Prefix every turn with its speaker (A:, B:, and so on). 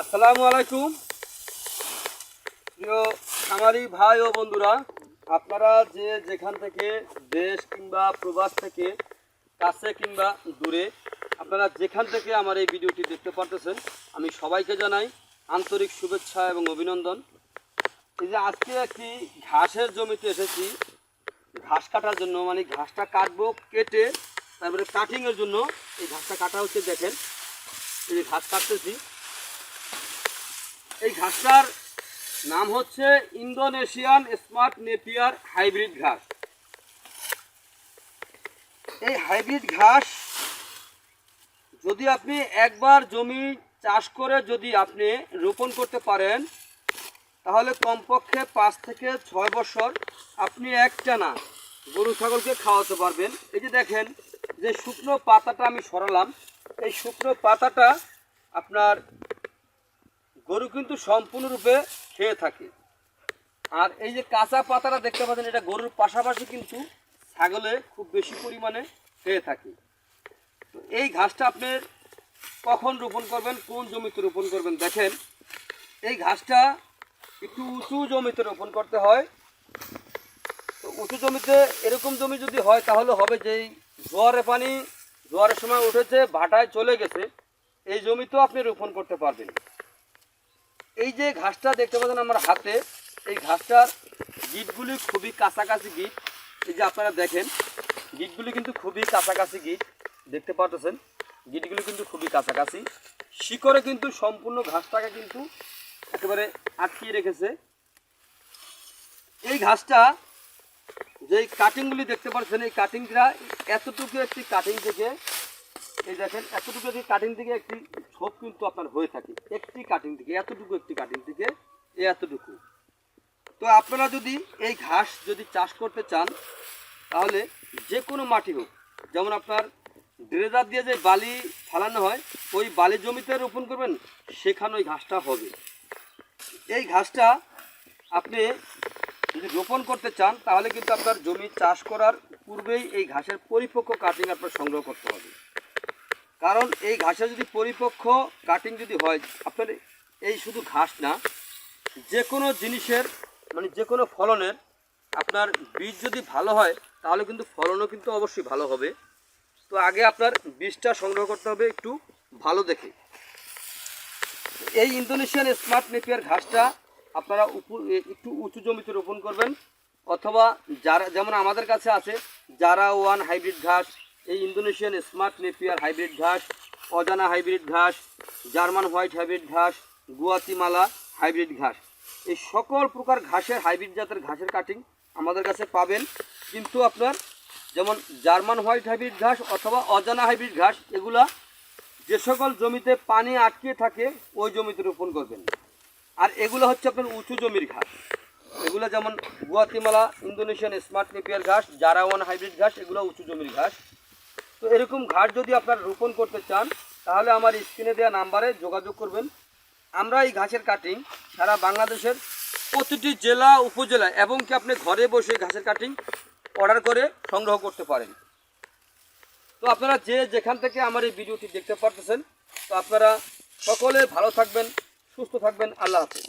A: আসসালামু আলাইকুম। প্রিয় খামারি ভাই ও বন্ধুরা, আপনারা যে যেখান থেকে দেশ কিংবা প্রবাস থেকে কাছে কিংবা দূরে, আপনারা যেখান থেকে আমার এই ভিডিওটি দেখতে পারতেছেন, আমি সবাইকে জানাই আন্তরিক শুভেচ্ছা এবং অভিনন্দন। এই যে আজকে একটি ঘাসের জমিতে এসেছি, ঘাস কাটার জন্য মানে ঘাসটা কাটবো, কেটে তারপরে কাটিংয়ের জন্য এই ঘাসটা কাটা হচ্ছে, দেখেন। এই যে ঘাস কাটতেছি এই ঘাসটার নাম হচ্ছে ইন্দোনেশিয়ান স্মার্ট নেপিয়ার হাইব্রিড ঘাস। এই হাইব্রিড ঘাস যদি আপনি একবার জমি চাষ করে যদি আপনি রোপণ করতে পারেন, তাহলে কমপক্ষে পাঁচ থেকে ছয় বছর আপনি এক একটানা গরু ছাগলকে খাওয়াতে পারবেন। এই যে দেখেন, যে শুকনো পাতাটা আমি সরালাম, এই শুকনো পাতাটা আপনার গরু কিন্তু সম্পূর্ণরূপে খেয়ে থাকে। আর এই যে কাঁচা পাতাটা দেখতে পাচ্ছেন, এটা গরুর পাশাপাশি কিন্তু ছাগলে খুব বেশি পরিমাণে খেয়ে থাকে। তো এই ঘাসটা আপনি কখন রোপণ করবেন, কোন জমিতে রোপণ করবেন দেখেন। এই ঘাসটা একটু উঁচু জমিতে রোপণ করতে হয়। তো উঁচু জমিতে এরকম জমি যদি হয়, তাহলে হবে যে এই জোয়ারে পানি জোয়ারের সময় উঠেছে, ভাটায় চলে গেছে। এই জমিতেও আপনি রোপণ করতে পারবেন। এই যে ঘাসটা দেখতে পাচ্ছেন আমার হাতে, এই ঘাসটার গিটগুলি খুবই কাছাকাছি গিট। এই যে আপনারা দেখেন, গিটগুলি কিন্তু খুবই কাছাকাছি গিট, দেখতে পাচ্ছেন গিটগুলি কিন্তু খুবই কাছাকাছি। শিকড়ে কিন্তু সম্পূর্ণ ঘাসটাকে কিন্তু একেবারে আটকিয়ে রেখেছে। এই ঘাসটা যে কাটিংগুলি দেখতে পাচ্ছেন, এই কাটিংটা এতটুকু একটি কাটিং থেকে এই দেখেন, এতটুকু একটি কাটিং থেকে একটি ছোপ কিন্তু আপনার হয়ে থাকে, একটি কাটিং থেকে এতটুকু একটি কাটিং এই এতটুকু। তো আপনারা যদি এই ঘাস যদি চাষ করতে চান, তাহলে যে কোনো মাটি হোক, যেমন আপনার ড্রেজার দিয়ে যে বালি ফালানো হয়, ওই বালি জমিতে রোপণ করবেন সেখানে ওই ঘাসটা হবে। এই ঘাসটা আপনি যদি রোপণ করতে চান, তাহলে কিন্তু আপনার জমি চাষ করার পূর্বেই এই ঘাসের পরিপক্ক কাটিং আপনার সংগ্রহ করতে হবে। কারণ এই ঘাসের যদি পরিপক্ক কাটিং যদি হয়, আপনার এই শুধু ঘাস না, যে কোনো জিনিসের মানে যে কোনো ফলনের আপনার বীজ যদি ভালো হয়, তাহলে কিন্তু ফলনও কিন্তু অবশ্যই ভালো হবে। তো আগে আপনার বীজটা সংগ্রহ করতে হবে একটু ভালো দেখে। এই ইন্দোনেশিয়ান স্মার্ট নেপিয়ার ঘাসটা আপনারা একটু উঁচু জমিতে রোপণ করবেন, অথবা যারা, যেমন আমাদের কাছে আছে, যারা ওয়ান হাইব্রিড ঘাস এই ইন্দোনেশিয়ান স্মার্ট নেপিয়ার হাইব্রিড ঘাস, অজানা হাইব্রিড ঘাস, জার্মান হোয়াইট হাইব্রিড ঘাস, গুয়াতিমালা হাইব্রিড ঘাস। এই সকল প্রকার ঘাসের হাইব্রিড জাতের ঘাসের কাটিং আমাদের কাছে পাবেন। কিন্তু আপনার যেমন জার্মান হোয়াইট হাইব্রিড ঘাস অথবা অজানা হাইব্রিড ঘাস, এগুলা যে সকল জমিতে পানি আটকে থাকে, ওই জমিতে রোপণ করবেন। আর এগুলো হচ্ছে আপনার উঁচু জমির ঘাস। এগুলো যেমন গুয়াতিমালা ইন্দোনেশিয়ান স্মার্ট নেপিয়ার ঘাস, জারাওয়ান হাইব্রিড ঘাস, এগুলো উঁচু জমির ঘাস। তো এরকম ঘাট যদি আপনারা রোপণ করতে চান, তাহলে আমার স্ক্রিনে দেওয়া নাম্বারে যোগাযোগ করবেন। আমরা এই ঘাসের কাটিং সারা বাংলাদেশের প্রতিটি জেলা, উপজেলা এবং কি আপনি ঘরে বসে ঘাসের কাটিং অর্ডার করে সংগ্রহ করতে পারেন। তো আপনারা যে যেখান থেকে আমার এই ভিডিওটি দেখতে পারতেছেন, তো আপনারা সকলে ভালো থাকবেন, সুস্থ থাকবেন। আল্লাহ হাফেজ।